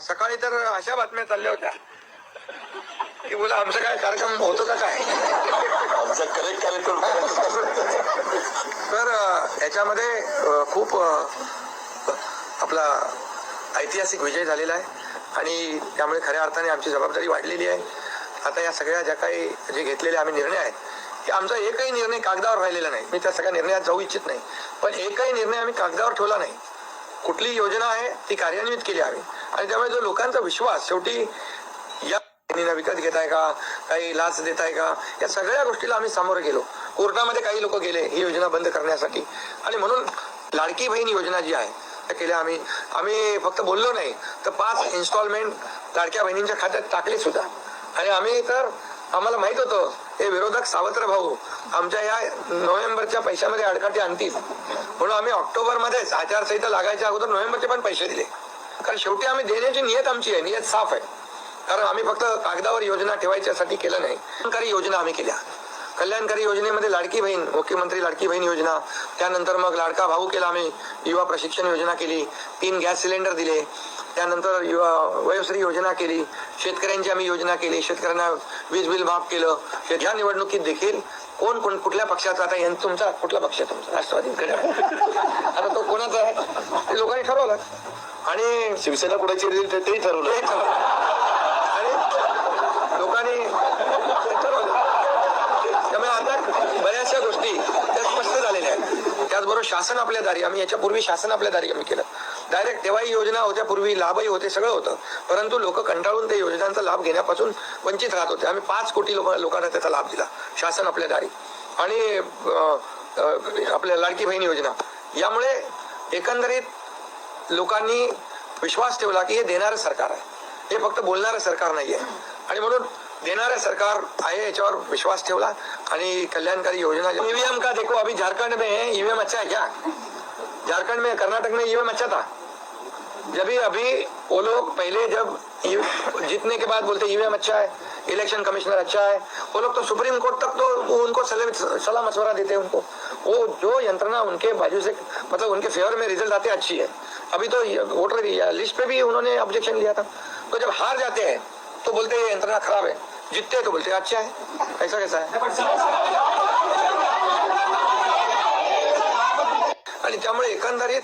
सकाळी तर अशा बातम्या चालल्या होत्या. की बोला आमचा काय कार्यक्रम होतो का काय? आमचा करेक्ट कार्यक्रम तर याच्यामध्ये खूप आपला ऐतिहासिक विजय झालेला आहे. आणि त्यामुळे खऱ्या अर्थाने आमची जबाबदारी वाढलेली आहे. आता या सगळ्या ज्या काही जे घेतलेले आम्ही निर्णय आहेत की आमचा एकही निर्णय कागदावर राहिलेला नाही. मी त्या सगळ्या निर्णयात जाऊ इच्छित नाही. पण एकही निर्णय आम्ही कागदावर ठेवला नाही. कुठली योजना आहे ती कार्यान्वित केली आम्ही. आणि त्यामुळे जो लोकांचा विश्वास शेवटी या कंपनीला विकत घेताय का काही लाच देताय का या सगळ्या गोष्टीला आम्ही सामोरे गेलो. कोर्टामध्ये काही लोक गेले ही योजना बंद करण्यासाठी. आणि म्हणून लाडकी बहीण योजना जी आहे त्या केल्या आम्ही. आम्ही फक्त बोललो नाही तर पाच इन्स्टॉलमेंट लाडक्या बहिणींच्या खात्यात टाकले सुद्धा. आणि आम्ही तर आम्हाला माहीत होतं हे विरोधक सावत्र भाऊ आमच्या या नोव्हेंबरच्या पैशामध्ये अडकाटी आणतील. म्हणून आम्ही ऑक्टोबरमध्येच आचारसंहिता लागायच्या अगोदर नोव्हेंबरचे पण पैसे दिले. कारण शेवटी आम्ही देण्याची नियत आमची आहे. नियत साफ आहे. कारण आम्ही फक्त कागदावर योजना ठेवायच्यासाठी केलं नाही. कल्याणकारी योजना आम्ही केल्या. कल्याणकारी योजनेमध्ये लाडकी बहीण मुख्यमंत्री लाडकी बहीण योजना त्यानंतर मग लाडका भाऊ केला आम्ही युवा प्रशिक्षण योजना केली तीन गॅस सिलेंडर दिले त्यानंतर युवा वयोश्री योजना केली शेतकऱ्यांची आम्ही योजना केली शेतकऱ्यांना वीज बिल माफ केलं. ह्या निवडणुकीत देखील कोण कोण कुठल्या पक्षाचा आता यांचा तुमचा कुठला पक्ष आहे तुमचा? राष्ट्रवादीकडे. आता तो कोणाचा आहे? ते लोकांनी ठरवलं. आणि शिवसेना कुणाची ते- ठरवलं. आणि लोकांनी ठरवलं. त्यामुळे आता बऱ्याचशा गोष्टी त्या स्पष्ट झालेल्या आहेत. त्याचबरोबर शासन आपल्या दारी आम्ही याच्यापूर्वी शासन आपल्या दारी आम्ही केलं. डायरेक्ट तेव्हाही योजना होत्या पूर्वी लाभही होते सगळं होतं. परंतु लोक कंटाळून त्या योजनांचा लाभ घेण्यापासून वंचित राहत होते. आम्ही पाच कोटी लोक लोकांना त्याचा लाभ दिला शासन आपल्या दारी. आणि आपल्या लाडकी बहीण योजना. यामुळे एकंदरीत लोकांनी विश्वास ठेवला की हे देणारं सरकार आहे. हे फक्त बोलणारं सरकार नाहीये. आणि म्हणून देणारं सरकार आहे याच्यावर विश्वास ठेवला आणि कल्याणकारी योजना ईवीएम का देखो, अभी झारखंड में है ईवीएम अच्छा है क्या? झारखंड में, कर्नाटक में ईवीएम अच्छा था? जब अभी वो लोग पहले जब जीतने के बाद बोलते ईवीएम अच्छा है इलेक्शन कमिश्नर अच्छा है। वो लोग तो सुप्रीम कोर्ट तक तो उनको सलाह मशवरा देते हैं उनको। वो जो यंत्रणा उनके बाजू से मतलब उनके फेवर में रिज़ल्ट आते अच्छी है। अभी तो वोटर लिस्ट पे भी उन्होंने ऑब्जेक्शन लिया था। तो जब हार जाते हैं तो बोलते हैं यंत्रणा खराब है। जीतते तो बोलते हैं अच्छा है। ऐसा कैसा है? आणि त्यामुळे एकंदरीत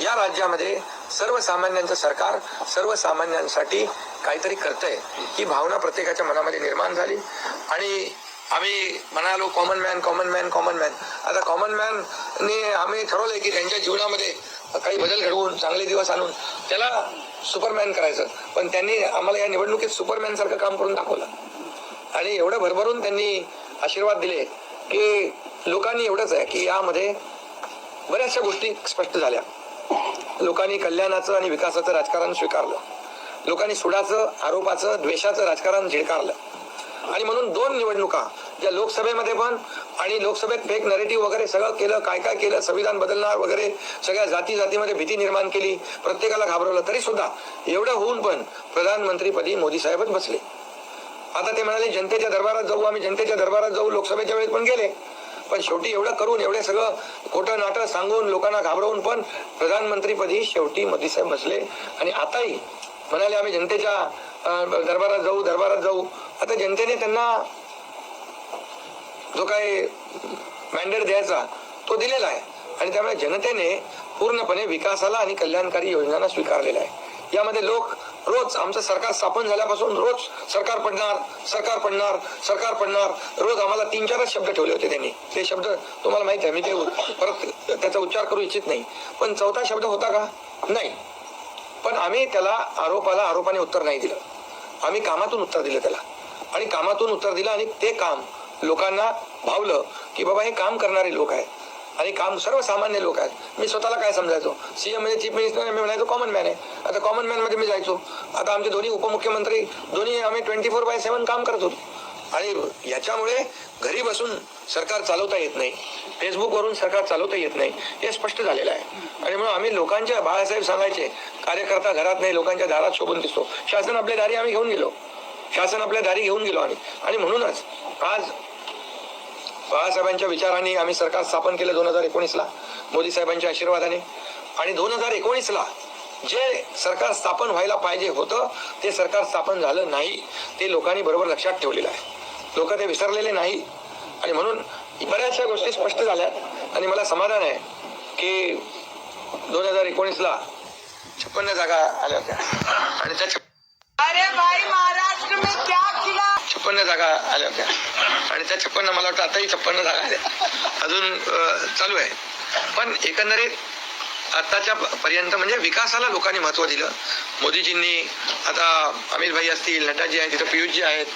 या राज्यामध्ये सर्वसामान्यांचं सरकार सर्वसामान्यांसाठी काहीतरी करतंय. ही भावना प्रत्येकाच्या मनामध्ये निर्माण झाली. आणि आम्ही म्हणालो common man common man common man आता कॉमन मॅनने आम्ही ठरवलंय की त्यांच्या जीवनामध्ये काही बदल घडवून चांगले दिवस आणून त्याला सुपरमॅन करायचं. पण त्यांनी आम्हाला या निवडणुकीत सुपरमॅन सारखं काम करून दाखवलं. आणि एवढं भरभरून त्यांनी आशीर्वाद दिले की लोकांनी एवढंच आहे की यामध्ये बऱ्याचशा गोष्टी स्पष्ट झाल्या. लोकांनी कल्याणाचं आणि विकासाचं राजकारण स्वीकारलं. लोकांनी सुडाचं आरोपाचं द्वेषाचं राजकारण झिडकारलं. आणि म्हणून दोन निवडणुका ज्या लोकसभेमध्ये पण आणि लोकसभेत फेक नरेटिव्ह वगैरे सगळं केलं काय काय केलं संविधान बदलणार वगैरे सगळ्या जाती जातीमध्ये भीती निर्माण केली प्रत्येकाला घाबरवलं तरी सुद्धा एवढं होऊन पण प्रधानमंत्रीपदी मोदी साहेबच बसले. आता ते म्हणाले जनतेच्या दरबारात जाऊ आम्ही जनतेच्या दरबारात जाऊ लोकसभेच्या वेळेत पण गेले. पण शेवटी एवढं करून एवढे सगळं खोटं नाटक सांगून लोकांना घाबरवून पण प्रधानमंत्रीपदी शेवटी मोदी साहेब बसले. आणि आताही म्हणाले आम्ही जनतेच्या दरबारात जाऊ दरबारात जाऊ. आता जनतेने त्यांना जो काही मॅन्डेट द्यायचा तो दिलेला आहे. आणि त्यामुळे जनतेने पूर्णपणे विकासाला आणि कल्याणकारी योजनांना स्वीकारलेला आहे. यामध्ये लोक रोज आमचं सरकार स्थापन झाल्यापासून रोज सरकार पडणार सरकार पडणार सरकार पडणार. रोज आम्हाला तीन चारच शब्द ठेवले होते त्यांनी. ते शब्द तुम्हाला माहिती आहे मी ते परत त्याचा उच्चार करू इच्छित नाही. पण चौथा शब्द होता का? नाही. पण आम्ही त्याला आरोपाला आरोपाने उत्तर नाही दिलं. आम्ही कामातून उत्तर दिलं त्याला. आणि कामातून उत्तर दिलं आणि ते काम लोकांना भावलं की बाबा हे काम करणारे लोक आहेत. आणि काम सर्वसामान्य लोक आहेत. मी स्वतःला काय समजायचो? सीएम म्हणजे चीफ मिनिस्टर मी म्हणायचो कॉमन मॅन आहे. आता कॉमन मॅनमध्ये मी जायचो. आता आमचे दोन्ही उपमुख्यमंत्री दोन्ही आम्ही ट्वेंटी फोर बाय सेव्हन काम करत होतो. आणि याच्यामुळे घरी बसून सरकार चालवता येत नाही. फेसबुकवरून सरकार चालवता येत नाही. हे स्पष्ट झालेलं आहे. आणि म्हणून आम्ही लोकांच्या बाळासाहेब सांगायचे कार्यकर्ता घरात नाही लोकांच्या दारात शोभून दिसतो. शासन आपल्या दारी आम्ही घेऊन गेलो. शासन आपल्या दारी घेऊन गेलो आम्ही. आणि म्हणूनच आज बाळासाहेबांच्या विचारांनी आम्ही सरकार स्थापन केलं दोन हजार एकोणीसला मोदी साहेबांच्या आशीर्वादाने. आणि दोन हजार एकोणीसला जे सरकार स्थापन व्हायला पाहिजे होतं ते सरकार स्थापन झालं नाही ते लोकांनी बरोबर लक्षात ठेवलेलं आहे. लोक ते विसरलेले नाही. आणि म्हणून बऱ्याचशा गोष्टी स्पष्ट झाल्यात. आणि मला समाधान आहे की दोन हजार एकोणीसला छप्पन्न जागा आल्या होत्या. आणि त्या अरे भाई महाराष्ट्र में क्या छप्पन्न जागा आल्या होत्या. आणि त्या छप्पन्न मला वाटतं आताही छप्पन्न जागा आल्या. अजून चालू आहे. पण एकंदरीत आताच्या पर्यंत म्हणजे विकासाला लोकांनी महत्त्व दिलं. मोदीजींनी आता अमित भाई असतील नड्डाजी आहेत तिथं पियुषजी आहेत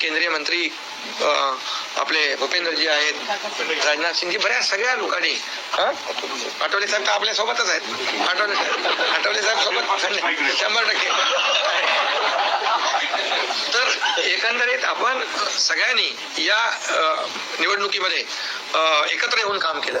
केंद्रीय मंत्री आपले भूपेंद्रजी आहेत राजनाथ सिंगजी बऱ्याच सगळ्या लोकांनी आठवले साहेब तर आपल्या सोबतच आहेत. आठवले साहेब आठवले साहेब सोबत शंभर टक्के. तर एकंदरीत आपण सगळ्यांनी या निवडणुकीमध्ये एकत्र येऊन काम केलं.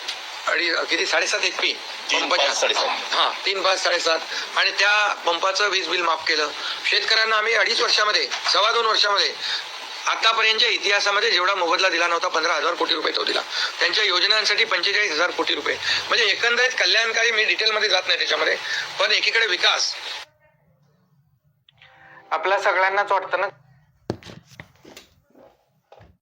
अडी किती? साडेसात एच पी साडेसात. हा तीन पाच साडेसात. आणि त्या पंपाचं वीज बिल माफ केलं. शेतकऱ्यांना आम्ही अडीच वर्षामध्ये सव्वा दोन वर्षामध्ये आतापर्यंतच्या इतिहासामध्ये जेवढा मोबदला दिला नव्हता पंधरा हजार कोटी रुपये तो दिला. त्यांच्या योजनांसाठी पंचेचाळीस हजार कोटी रुपये. म्हणजे एकंदरीत कल्याणकारी मी डिटेलमध्ये जात नाही त्याच्यामध्ये पण एकीकडे विकास. आपल्या सगळ्यांनाच वाटतं ना?